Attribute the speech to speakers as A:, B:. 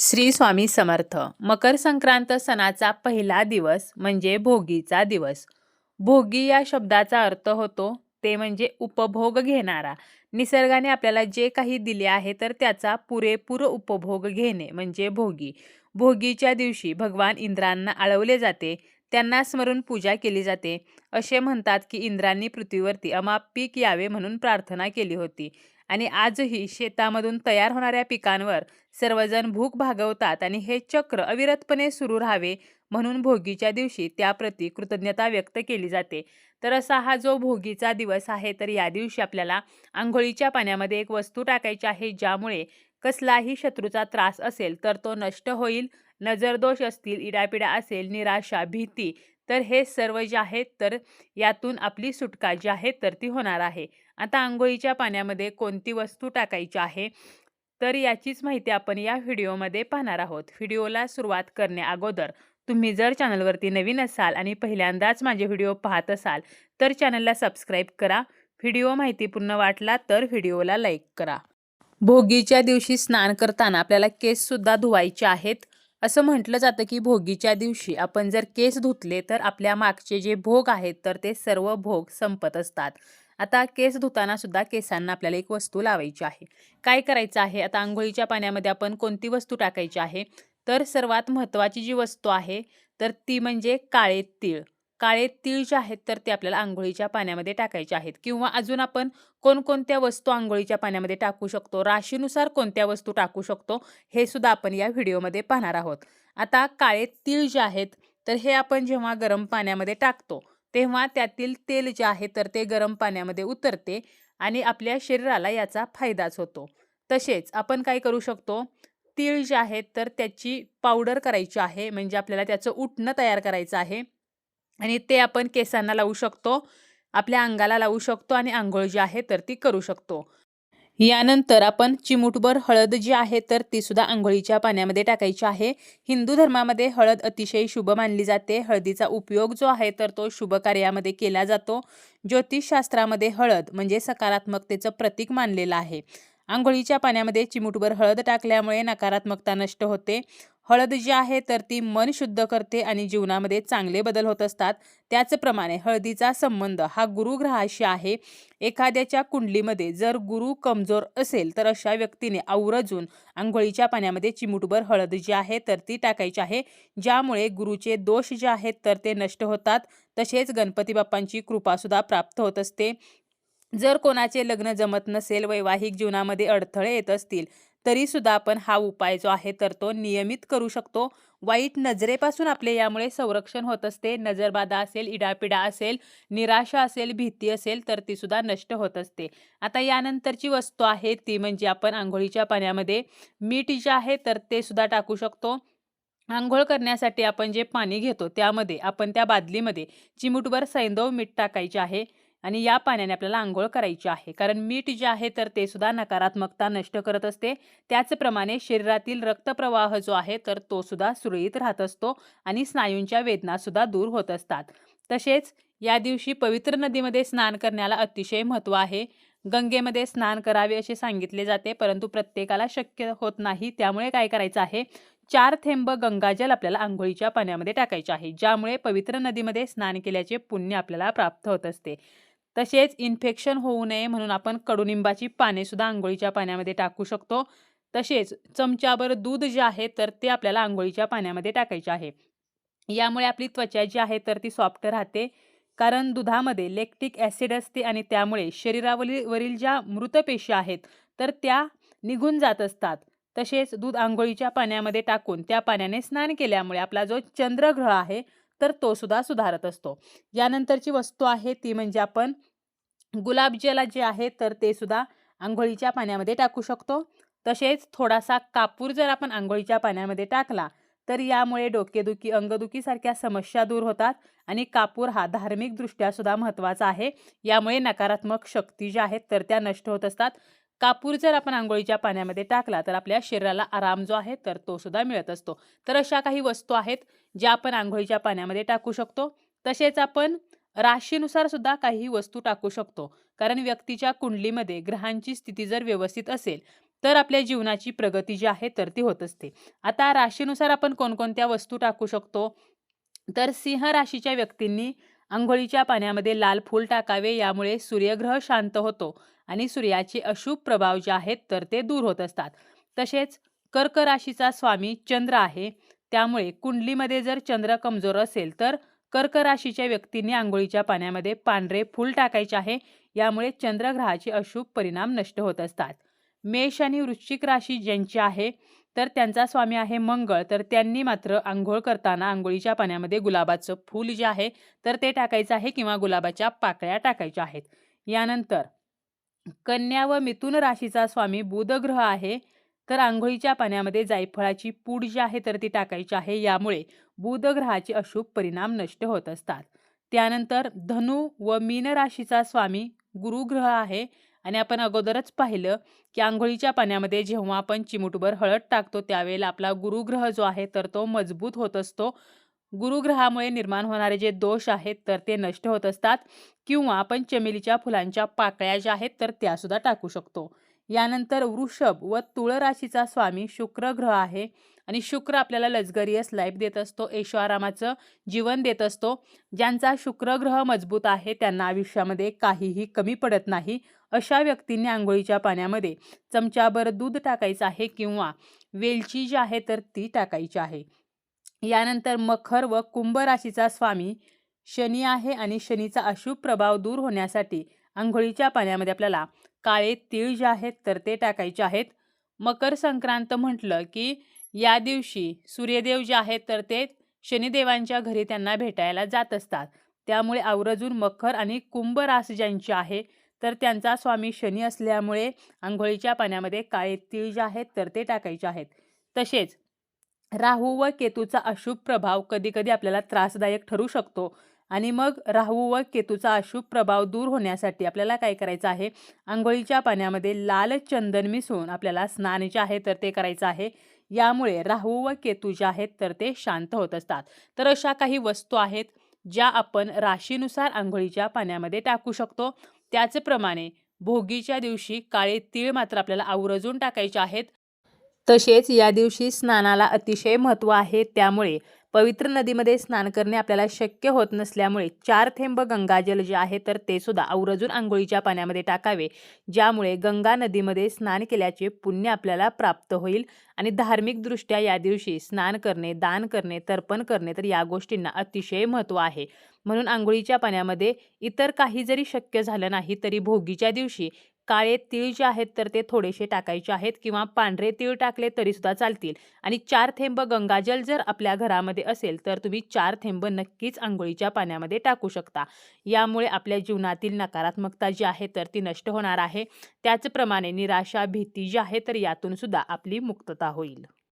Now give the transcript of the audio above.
A: श्री स्वामी समर्थ. मकर संक्रांत सणाचा पहिला दिवस म्हणजे भोगीचा दिवस. भोगी या शब्दाचा अर्थ होतो ते म्हणजे उपभोग घेणारा. निसर्गाने आपल्याला जे काही दिले आहे तर त्याचा पुरेपूर उपभोग घेणे म्हणजे भोगी. भोगीच्या दिवशी भगवान इंद्रांना आळवले जाते त्यांना स्मरून पूजा केली जाते. असे म्हणतात की इंद्रांनी पृथ्वीवरती अमाप पीक यावे म्हणून प्रार्थना केली होती. आणि आजही शेतामधून तयार होणाऱ्या पिकांवर सर्वजण भूक भागवतात आणि हे चक्र अविरतपणे सुरू राहावे म्हणून भोगीच्या दिवशी त्याप्रती कृतज्ञता व्यक्त केली जाते. तर असा हा जो भोगीचा दिवस आहे तर या दिवशी आपल्याला आंघोळीच्या पाण्यामध्ये एक वस्तू टाकायची आहे ज्यामुळे कसलाही शत्रूचा त्रास असेल तर तो नष्ट होईल. नजरदोष असतील इडापिडा असेल निराशा भीती तर हे सर्व जे आहेत तर यातून आपली सुटका जी आहे तर ती होणार आहे. आता आंघोळीच्या पाण्यामध्ये कोणती वस्तू टाकायची आहे? तर याचीच माहिती आपण या व्हिडिओमध्ये पाहणार आहोत. व्हिडिओला सुरुवात करण्या अगोदर तुम्ही जर चॅनलवरती नवीन असाल आणि पहिल्यांदाच माझे व्हिडिओ पाहत असाल तर चॅनलला सबस्क्राईब करा. व्हिडिओ माहितीपूर्ण वाटला तर व्हिडिओला लाईक करा. भोगीच्या दिवशी स्नान करताना आपल्याला केससुद्धा धुवायचे आहेत. असं म्हटलं जातं की भोगीच्या दिवशी आपण जर केस धुतले तर आपल्या मागचे जे भोग आहेत तर ते सर्व भोग संपत असतात. आता केस धुताना सुद्धा केसांना आपल्याला एक वस्तू लावायची आहे. काय करायचं आहे? आता आंघोळीच्या पाण्यामध्ये आपण कोणती वस्तू टाकायची आहे? तर सर्वात महत्त्वाची जी वस्तू आहे तर ती म्हणजे काळे तीळ. काळे तीळ जे आहेत तर ते आपल्याला आंघोळीच्या पाण्यामध्ये टाकायचे आहेत. किंवा अजून आपण कोणकोणत्या वस्तू आंघोळीच्या पाण्यामध्ये टाकू शकतो? राशीनुसार कोणत्या वस्तू टाकू शकतो? हे सुद्धा आपण या व्हिडिओमध्ये पाहणार आहोत. आता काळे तीळ जे आहेत तर हे आपण जेव्हा गरम पाण्यामध्ये टाकतो तेव्हा त्यातील तेल जे आहे तर ते गरम पाण्यामध्ये उतरते आणि आपल्या शरीराला याचा फायदाच होतो. तसेच आपण काय करू शकतो? तीळ जे आहेत तर त्याची पावडर करायची आहे म्हणजे आपल्याला त्याचं उठणं तयार करायचं आहे आणि ते आपण केसांना लावू शकतो आपल्या अंगाला लावू शकतो आणि आंघोळ जी आहे तर ती करू शकतो. यानंतर आपण चिमूटभर हळद जी आहे तर ती सुद्धा आंघोळीच्या पाण्यामध्ये टाकायची आहे. हिंदू धर्मामध्ये हळद अतिशय शुभ मानली जाते. हळदीचा उपयोग जो आहे तर तो शुभ कार्यामध्ये केला जातो. ज्योतिषशास्त्रामध्ये हळद म्हणजे सकारात्मकतेचं प्रतीक मानलेलं आहे. आंघोळीच्या पाण्यामध्ये चिमूटभर हळद टाकल्यामुळे नकारात्मकता नष्ट होते. हळद जी आहे तर ती मन शुद्ध करते आणि जीवनामध्ये चांगले बदल होत असतात. त्याचप्रमाणे हळदीचा संबंध हा गुरुग्रहाशी आहे. एखाद्याच्या कुंडलीमध्ये जर गुरु कमजोर असेल तर अशा व्यक्तीने आवरजून आंघोळीच्या पाण्यामध्ये चिमूटभर हळद जी आहे तर ती टाकायची आहे. ज्यामुळे गुरुचे दोष जे आहेत तर ते नष्ट होतात. तसेच गणपती बाप्पांची कृपासुद्धा प्राप्त होत असते. जर कोणाचे लग्न जमत नसेल वैवाहिक जीवनामध्ये अडथळे येत असतील तरीसुद्धा आपण हा उपाय जो आहे तर तो नियमित करू शकतो. वाईट नजरेपासून आपले यामुळे संरक्षण होत असते. नजरबाधा असेल इडापिडा असेल निराशा असेल भीती असेल तर ती सुद्धा नष्ट होत असते. आता यानंतरची वस्तू आहे ती म्हणजे आपण आंघोळीच्या पाण्यामध्ये मीठ जे आहे तर ते सुद्धा टाकू शकतो. आंघोळ करण्यासाठी आपण जे पाणी घेतो त्यामध्ये आपण त्या बादलीमध्ये चिमूटभर सैंदव मीठ टाकायचे आहे. आणि या पाण्याने आपल्याला आंघोळ करायची आहे. कारण मीठ जे आहे तर ते सुद्धा नकारात्मकता नष्ट करत असते. त्याचप्रमाणे शरीरातील रक्तप्रवाह जो आहे तर तो सुद्धा सुरळीत राहत असतो आणि स्नायूंच्या वेदना सुद्धा दूर होत असतात. तसेच या दिवशी पवित्र नदीमध्ये स्नान करण्याला अतिशय महत्त्व आहे. गंगेमध्ये स्नान करावे असे सांगितले जाते परंतु प्रत्येकाला शक्य होत नाही. त्यामुळे काय करायचं आहे? चार थेंब गंगाजल आपल्याला आंघोळीच्या पाण्यामध्ये टाकायचे आहे ज्यामुळे पवित्र नदीमध्ये स्नान केल्याचे पुण्य आपल्याला प्राप्त होत असते. तसेच इन्फेक्शन होऊ नये म्हणून आपण कडुनिंबाची पानेसुद्धा आंघोळीच्या पाण्यामध्ये टाकू शकतो. तसेच चमच्यावर दूध जे आहे तर ते आपल्याला आंघोळीच्या पाण्यामध्ये टाकायचे आहे. यामुळे आपली त्वचा जी आहे तर ती सॉफ्ट राहते. कारण दुधामध्ये लेक्टिक ॲसिड असते आणि त्यामुळे शरीरावरील वरील ज्या मृतपेशी आहेत तर त्या निघून जात असतात. तसेच दूध आंघोळीच्या पाण्यामध्ये टाकून त्या पाण्याने स्नान केल्यामुळे आपला जो चंद्रग्रह आहे तर तो सुद्धा सुधारत असतो. यानंतरची वस्तू आहे ती म्हणजे आपण गुलाबजला जे आहे तर ते सुद्धा आंघोळीच्या पाण्यामध्ये टाकू शकतो. तसेच थोडासा कापूर जर आपण आंघोळीच्या पाण्यामध्ये टाकला तर यामुळे डोकेदुखी अंगदुखीसारख्या समस्या दूर होतात आणि कापूर हा धार्मिकदृष्ट्यासुद्धा महत्त्वाचा आहे. यामुळे नकारात्मक शक्ती ज्या आहेत तर त्या नष्ट होत असतात. कापूर जर आपण आंघोळीच्या पाण्यामध्ये टाकला तर आपल्या शरीराला आराम जो आहे तर तो सुद्धा मिळत असतो. तर अशा काही वस्तू आहेत ज्या आपण आंघोळीच्या पाण्यामध्ये टाकू शकतो. तसेच आपण राशीनुसार सुद्धा काही वस्तू टाकू शकतो. कारण व्यक्तीच्या कुंडलीमध्ये ग्रहांची स्थिती जर व्यवस्थित असेल तर आपल्या जीवनाची प्रगती जी आहे तर ती होत असते. आता राशीनुसार आपण कोणकोणत्या वस्तू टाकू शकतो? तर सिंह राशीच्या व्यक्तींनी आंघोळीच्या पाण्यामध्ये लाल फूल टाकावे यामुळे सूर्यग्रह शांत होतो आणि सूर्याचे अशुभ प्रभाव जे आहेत तर ते दूर होत असतात. तसेच कर्क राशीचा स्वामी चंद्र आहे त्यामुळे कुंडलीमध्ये जर चंद्र कमजोर असेल तर कर्क राशीच्या व्यक्तींनी आंघोळीच्या पाण्यामध्ये पांढरे फूल टाकायचे आहे यामुळे चंद्रग्रहाचे अशुभ परिणाम नष्ट होत असतात. मेष आणि वृश्चिक राशी ज्यांची आहे तर त्यांचा स्वामी आहे मंगळ. तर त्यांनी मात्र आंघोळ करताना आंघोळीच्या पाण्यामध्ये गुलाबाचं फूल जे आहे तर ते टाकायचं आहे किंवा गुलाबाच्या पाकळ्या टाकायच्या आहेत. यानंतर कन्या व मिथुन राशीचा स्वामी बुधग्रह आहे तर आंघोळीच्या पाण्यामध्ये जायफळाची पूड जी आहे तर ती टाकायची आहे. यामुळे बुधग्रहाचे अशुभ परिणाम नष्ट होत असतात. त्यानंतर धनु व मीन राशीचा स्वामी गुरुग्रह आहे आणि आपण अगोदरच पाहिलं की आंघोळीच्या पाण्यामध्ये जेव्हा आपण चिमुटभर हळद टाकतो त्यावेळेला आपला गुरुग्रह जो आहे तर तो मजबूत होत असतो. गुरुग्रहामुळे निर्माण होणारे जे दोष आहेत तर ते नष्ट होत असतात किंवा आपण चमेलीच्या फुलांच्या पाकळ्या ज्या आहेत तर त्यासुद्धा टाकू शकतो. यानंतर वृषभ व तुळ राशीचा स्वामी शुक्र ग्रह आहे आणि शुक्र आपल्याला लक्झरियस लाईफ देत असतो ऐशोआरामाचं जीवन देत असतो. ज्यांचा शुक्र ग्रह मजबूत आहे त्यांना आयुष्यामध्ये काहीही कमी पडत नाही. अशा व्यक्तींनी आंघोळीच्या पाण्यामध्ये चमचाभर दूध टाकायचं आहे किंवा वेलची जी आहे तर ती टाकायची आहे. यानंतर मखर व कुंभ राशीचा स्वामी शनी आहे आणि शनीचा अशुभ प्रभाव दूर होण्यासाठी आंघोळीच्या पाण्यामध्ये आपल्याला काळे तीळ जे आहेत तर ते टाकायचे आहेत. मकर संक्रांत म्हटलं की या दिवशी सूर्यदेव जे आहेत तर ते शनिदेवांच्या घरी त्यांना भेटायला जात असतात. त्यामुळे आवर्जून मखर आणि कुंभ रास ज्यांची आहे तर त्यांचा स्वामी शनी असल्यामुळे आंघोळीच्या पाण्यामध्ये काळे तीळ जे आहेत तर ते टाकायचे आहेत. तसेच राहू व केतूचा अशुभ प्रभाव कधीकधी आपल्याला त्रासदायक ठरू शकतो. आणि मग राहू व केतूचा अशुभ प्रभाव दूर होण्यासाठी आपल्याला काय करायचं आहे? आंघोळीच्या पाण्यामध्ये लाल चंदन मिसळून आपल्याला स्नान जे आहे तर ते करायचं आहे. यामुळे राहू व केतू जे आहेत तर ते शांत होत असतात. तर अशा काही वस्तू आहेत ज्या आपण राशीनुसार आंघोळीच्या पाण्यामध्ये टाकू शकतो. त्याचप्रमाणे भोगीच्या दिवशी काळे तीळ मात्र आपल्याला आवर्जून टाकायचे आहेत. तसेच या दिवशी स्नानाला अतिशय महत्त्व आहे. त्यामुळे पवित्र नदीमध्ये स्नान करणे आपल्याला शक्य होत नसल्यामुळे चार थेंब गंगाजल जे आहे तर ते सुद्धा आवर्जून आंघोळीच्या पाण्यामध्ये टाकावे. ज्यामुळे गंगा नदीमध्ये स्नान केल्याचे पुण्य आपल्याला प्राप्त होईल आणि धार्मिकदृष्ट्या या दिवशी स्नान करणे दान करणे तर्पण करणे तर या गोष्टींना अतिशय महत्त्व आहे. म्हणून आंघोळीच्या पाण्यामध्ये इतर काही जरी शक्य झालं नाही तरी भोगीच्या दिवशी काळे तीळ जे आहेत तर ते थोडेसे टाकायचे आहेत किंवा पांढरे तीळ टाकले तरीसुद्धा चालतील. आणि चार थेंब गंगाजल जर आपल्या घरामध्ये असेल तर तुम्ही चार थेंब नक्कीच आंघोळीच्या पाण्यामध्ये टाकू शकता. यामुळे आपल्या जीवनातील नकारात्मकता जी आहे तर ती नष्ट होणार आहे. त्याचप्रमाणे निराशा भीती जी आहे तर यातून सुद्धा आपली मुक्तता होईल.